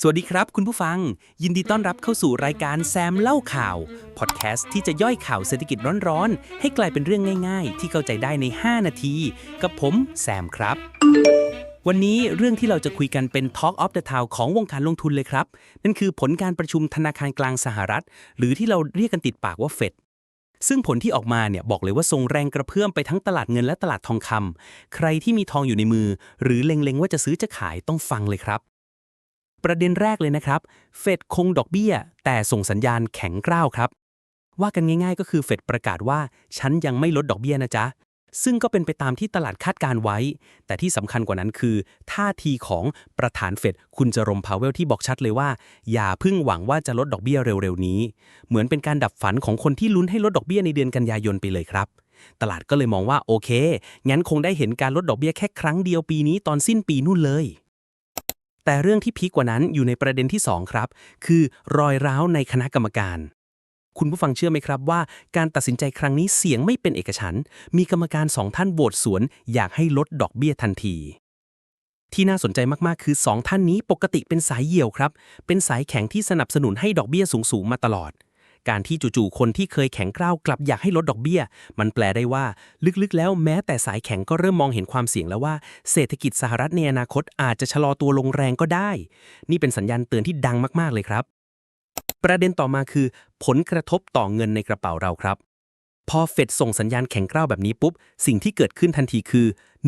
สวัสดีครับคุณผู้ฟัง ยินดีต้อนรับเข้าสู่รายการแซมเล่าข่าวพอดแคสต์ที่จะย่อยข่าวเศรษฐกิจร้อนๆ ให้กลายเป็นเรื่องง่าย ๆ ที่เข้าใจได้ใน 5 นาที กับผมแซมครับ วันนี้เรื่องที่เราจะคุยกันเป็น Talk of the Town ของวงการลงทุนเลยครับ นั่นคือผลการประชุมธนาคารกลางสหรัฐ หรือที่เราเรียกกันติดปากว่าเฟดซึ่งผลที่ออกมาเนี่ยบอกเลยว่าส่งแรงกระเพื่อมไปทั้งตลาดเงินและตลาดทองคำใครที่มีทองอยู่ในมือ หรือเล็งๆว่าจะซื้อจะขายต้องฟังเลยครับ ประเด็นแรกเลยนะครับ เฟดคงดอกเบี้ย แต่ส่งสัญญาณแข็งกร้าวครับ ว่ากันง่ายๆ ก็คือเฟดประกาศว่า ฉันยังไม่ลดดอกเบี้ยนะจ๊ะ ซึ่งก็เป็นไปตามที่ตลาดคาดการไว้ แต่ที่สำคัญกว่านั้นคือ ท่าทีของประธานเฟดคุณจอรมพาวเวลที่บอกชัดเลยว่า อย่าพึ่งหวังว่าจะลดดอกเบี้ยเร็วๆนี้ เหมือนเป็นการดับฝันของคนที่ลุ้นให้ลดดอกเบี้ยในเดือนกันยายนไปเลยครับตลาดก็เลยมองว่าโอเค งั้นคงได้เห็นการลดดอกเบี้ยแค่ครั้งเดียวปีนี้ตอนสิ้นปีนู่นเลย แต่เรื่องที่พีคกว่านั้นอยู่ในประเด็นที่ 2 ครับ คือรอยร้าวในคณะกรรมการ คุณผู้ฟังเชื่อไหมครับว่า การตัดสินใจครั้งนี้เสียงไม่เป็นเอกฉันท์มีกรรมการสองท่านโหวตสวน อยากให้ลดดอกเบี้ยทันที ที่น่าสนใจมากๆ คือ 2 ท่านนี้ปกติเป็นสายเหี่ยวครับ เป็นสายแข็งที่สนับสนุนให้ดอกเบี้ยสูงๆมาตลอด การที่จู่ๆคนที่เคยแข็งกร้าวกลับอยากให้ลดดอกเบี้ย มันแปลได้ว่า ลึกๆ แล้วแม้แต่สายแข็งก็เริ่มมองเห็นความเสี่ยงแล้วว่าเศรษฐกิจสหรัฐในอนาคตอาจจะชะลอตัวลงแรงก็ได้ นี่เป็นสัญญาณเตือนที่ดังมากๆเลยครับ ประเด็นต่อมาคือ ผลกระทบต่อเงินในกระเป๋าเราครับพอเฟดส่งสัญญาณแข็งกร้าวแบบนี้ปุ๊บ สิ่งที่เกิดขึ้นทันทีคือ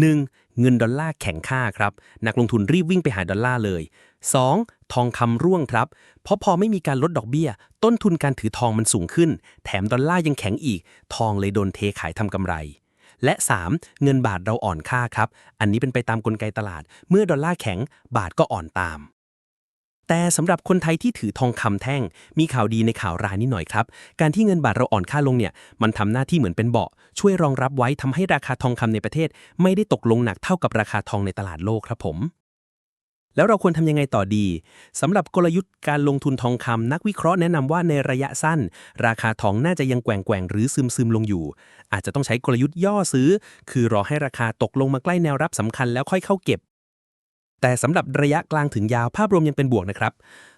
1. เงินดอลลาร์แข็งค่าครับ นักลงทุนรีบวิ่งไปหาดอลลาร์เลย 2. ทองคำร่วงครับ เพราะพอไม่มีการลดดอกเบี้ย ต้นทุนการถือทองมันสูงขึ้น แถมดอลลาร์ยังแข็งอีก ทองเลยโดนเทขายทำกำไร และ 3. เงินบาทเราอ่อนค่าครับ อันนี้เป็นไปตามกลไกตลาด เมื่อดอลลาร์แข็งบาทก็อ่อนตาม แต่สำหรับคนไทยที่ถือทองคำแท่ง มีข่าวดีในข่าวร้ายนิดหน่อยครับ การที่เงินบาทเราอ่อนค่าลงเนี่ย มันทำหน้าที่เหมือนเป็นเบาะ ช่วยรองรับไว้ทำให้ราคาทองคำในประเทศ ไม่ได้ตกลงหนักเท่ากับราคาทองในตลาดโลกครับผม แล้วเราควรทำยังไงต่อดีสำหรับกลยุทธ์การลงทุนทองคำนักวิเคราะห์แนะนำว่าในระยะสั้น ราคาทองน่าจะยังแกว่งแกว่งหรือซึมซึมลงอยู่ อาจจะต้องใช้กลยุทธ์ย่อซื้อ คือรอให้ราคาตกลงมาใกล้แนวรับสำคัญแล้วค่อยเข้าเก็บ แต่สำหรับระยะกลางถึงยาวภาพรวมยังเป็นบวกนะครับ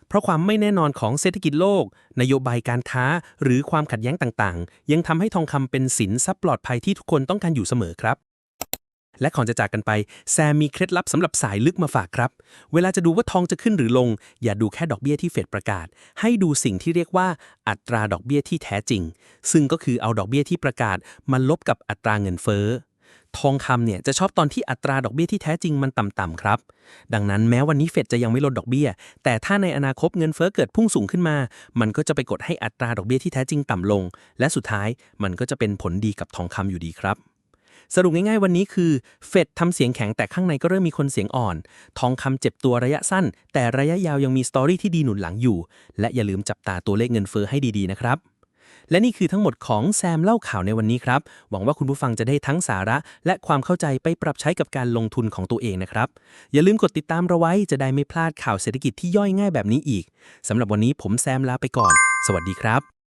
เพราะความไม่แน่นอนของเศรษฐกิจโลก นโยบายการค้า หรือความขัดแย้งต่างๆ ยังทำให้ทองคำเป็นสินทรัพย์ปลอดภัยที่ทุกคนต้องการอยู่เสมอครับและก่อนจะจากกันไปแซมมีเคล็ดลับสำหรับสายลึกมาฝากครับ เวลาจะดูว่าทองจะขึ้นหรือลง อย่าดูแค่ดอกเบี้ยที่เฟดประกาศ ให้ดูสิ่งที่เรียกว่าอัตราดอกเบี้ยที่แท้จริง ซึ่งก็คือเอาดอกเบี้ยที่ประกาศมาลบกับอัตราเงินเฟ้อ ทองคำเนี่ยจะชอบตอนที่อัตราดอกเบี้ยที่แท้จริงมันต่ำๆครับ ดังนั้นแม้วันนี้เฟดจะยังไม่ลดดอกเบี้ย แต่ถ้าในอนาคตเงินเฟ้อเกิดพุ่งสูงขึ้นมา มันก็จะไปกดให้อัตราดอกเบี้ยที่แท้จริงต่ำลง และสุดท้ายมันก็จะเป็นผลดีกับทองคำอยู่ดีครับสรุปง่ายๆวันนี้คือเฟดทำเสียงแข็งแต่ข้างในก็เริ่มมีคนเสียงอ่อน ทองคำเจ็บตัวระยะสั้น แต่ระยะยาวยังมีสตอรี่ที่ดีหนุนหลังอยู่ และอย่าลืมจับตาตัวเลขเงินเฟ้อให้ดีๆนะครับ และนี่คือทั้งหมดของแซมเล่าข่าวในวันนี้ครับ หวังว่าคุณผู้ฟังจะได้ทั้งสาระ และความเข้าใจไปปรับใช้กับการลงทุนของตัวเองนะครับ อย่าลืมกดติดตามเราไว้จะได้ไม่พลาดข่าวเศรษฐกิจที่ย่อยง่ายแบบนี้อีกสำหรับวันนี้ผมแซมลาไปก่อน สวัสดีครับ